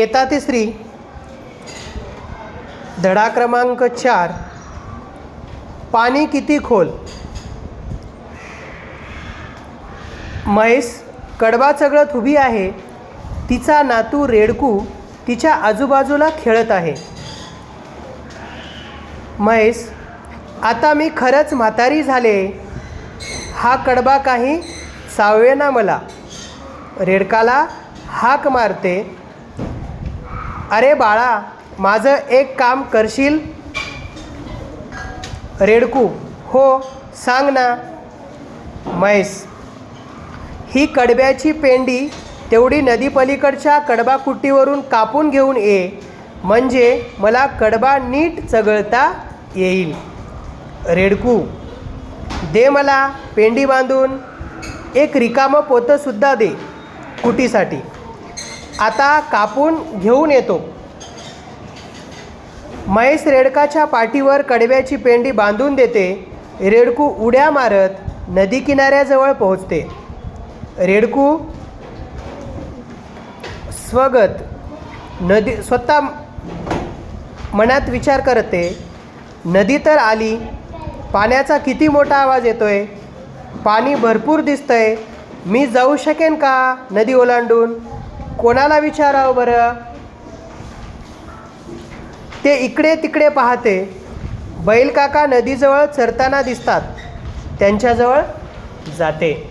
येता तिसरी धडा क्रमांक चार. पाणी किती खोल? म्हैस कडबा चगळत उभी आहे. तिचा नातू रेडकू तिच्या आजूबाजूला खेळत आहे. म्हैस आता मी खरंच म्हातारी झाले. हा कडबा काही सावेना मला. रेडकाला हाक मारते. अरे बाळा माझं एक काम करशील? रेडकू हो सांग ना. म्हैस ही कडब्याची पेंडी तेवढी नदीपलीकडच्या कडबा कुट्टीवरून कापून घेऊन ये. म्हणजे मला कडबा नीट चगळता येईल. रेडकू दे मला पेंडी बांधून. एक रिकामं पोतंसुद्धा दे कुटीसाठी. आता कापून घेऊन येतो. महेश रेडकाच्या पाठीवर कडव्याची पेंडी बांधून देते. रेडकू उड्या मारत नदी किनाऱ्याजवळ पोहोचते. रेडकू स्वगत नदी स्वतः मनात विचार करते नदी तर आली पाण्याचा किती मोठा आवाज येतोय? पाणी भरपूर दिसतंय. मी जाऊ शकेन का नदी ओलांडून? कोणाला विचारावं बरं? ते इकडे तिकडे पाहते. बैलकाका नदीजवळ चरताना दिसतात. त्यांच्याजवळ जाते.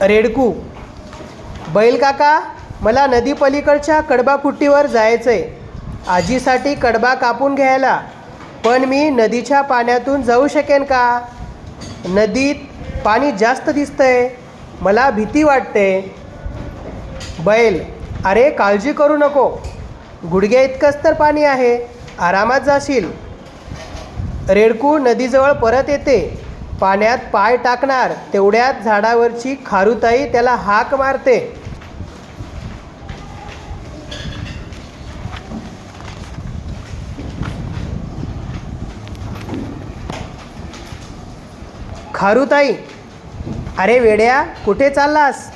रेडकू बैलकाका मला नदी पलीकडच्या जायचं आहे आजीसाठी कडबा कापून घ्यायला. पण मी नदीच्या पाण्यातून जाऊ शकेन का? नदीत पाणी जास्त दिसतंय. मला भीती वाटते. बैल अरे काळजी करू नको. गुडघ्या इतकंच तर पाणी आहे आरामात जाशील. रेडकू नदीजवळ परत येते. पाण्यात पाय टाकणार तेवढ्यात झाडावरची खारुताई त्याला हाक मारते. खारुताई अरे वेड्या कुठे चाललास?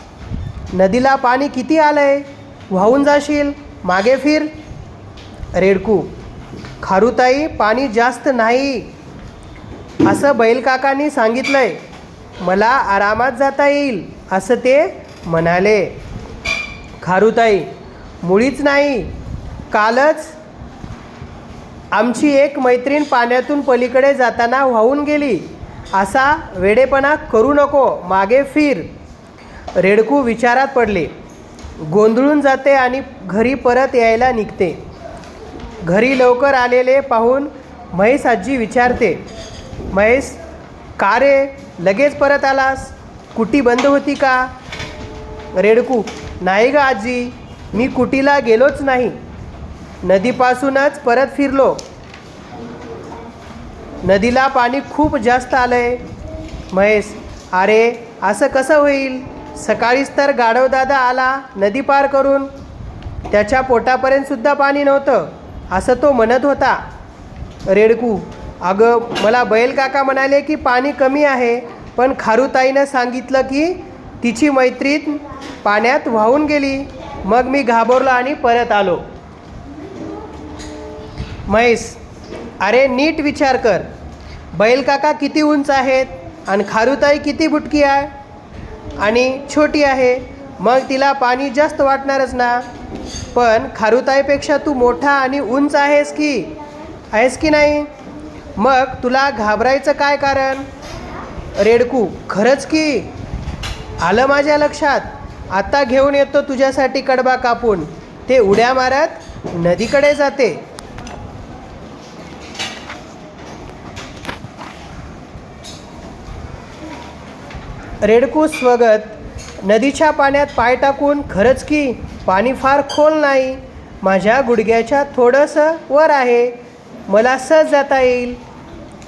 नदीला पाणी किती आलंय? वाहून जाशील? मागे फिर. रेडकू खारुताई पाणी जास्त नाही. असं बैलकाकांनी सांगितलंय. मला आरामात जाता येईल असं ते म्हणाले. खारुताई मुळीच नाही. कालच आमची एक मैत्रीण पाण्यातून पलीकडे जाताना वाहून गेली. असा वेडेपणा करू नको मागे फिर. रेडकू विचारात पडले. गोंधळून जाते आणि घरी परत यायला निघते. घरी लवकर आलेले पाहून महेश आजी विचारते महेश का रे? लगेच परत आलास? कुटी बंद होती का? रेडकू नाही ग आजी. मी कुटीला गेलोच नाही. नदीपासूनच परत फिरलो. नदीला पाणी खूप जास्त आलंय. महेश अरे असं कसं होईल? सकाळीच तर गाढवदादा आला नदी पार करून. त्याच्या पोटापर्यंत सुद्धा पाणी नव्हतं असं तो म्हणत होता. रेडकू अगं मला बैल काका म्हणाले की पाणी कमी आहे पण खारुताईनं सांगितलं की तिची मैत्रीण पाण्यात वाहून गेली. मग मी घाबरलो आणि परत आलो. महेश अरे नीट विचार कर. बैलकाका किती उंच आहेत आणि खारुताई किती बुटकी आहे? आणि छोटी आहे. मग तिला पाणी जास्त वाटणारच ना. पण खारुताईपेक्षा तू मोठा आणि उंच आहेस की? आहेस की नाही? मग तुला घाबरायचं काय कारण? रेडकू खरंच की? आलं माझ्या लक्षात. आत्ता घेऊन येतो तुझ्यासाठी कडबा कापून. ते उड्या मारत नदीकडे जाते. रेडकू स्वगत नदीच्या पाण्यात पाय टाकून खरंच की पाणी फार खोल नाही. माझ्या गुडघ्याच्या थोडंसं वर आहे. मला सहज जाता येईल.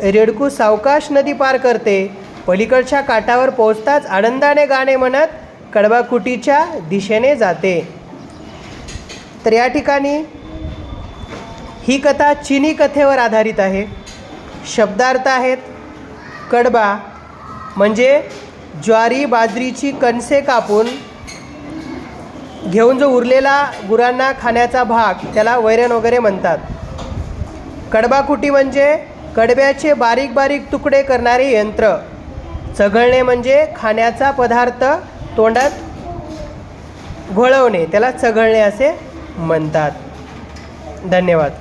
रेडकू सावकाश नदी पार करते. पलीकडच्या काठावर पोहोचताच आनंदाने गाणे म्हणत कडबाकुटीच्या दिशेने जाते. तर या ठिकाणी ही कथा चिनी कथेवर आधारित आहे. शब्दार्थ आहेत. कडबा म्हणजे ज्वारी बाजरीची कणसे कापून घेऊन जो उरलेला गुरांना खाण्याचा भाग त्याला वैरण वगैरे म्हणतात. कडबाकुटी म्हणजे कडब्याचे बारीक बारीक तुकडे करणारे यंत्र. चघळणे म्हणजे खाण्याचा पदार्थ तोंडात घोळवणे त्याला चघळणे असे म्हणतात. धन्यवाद.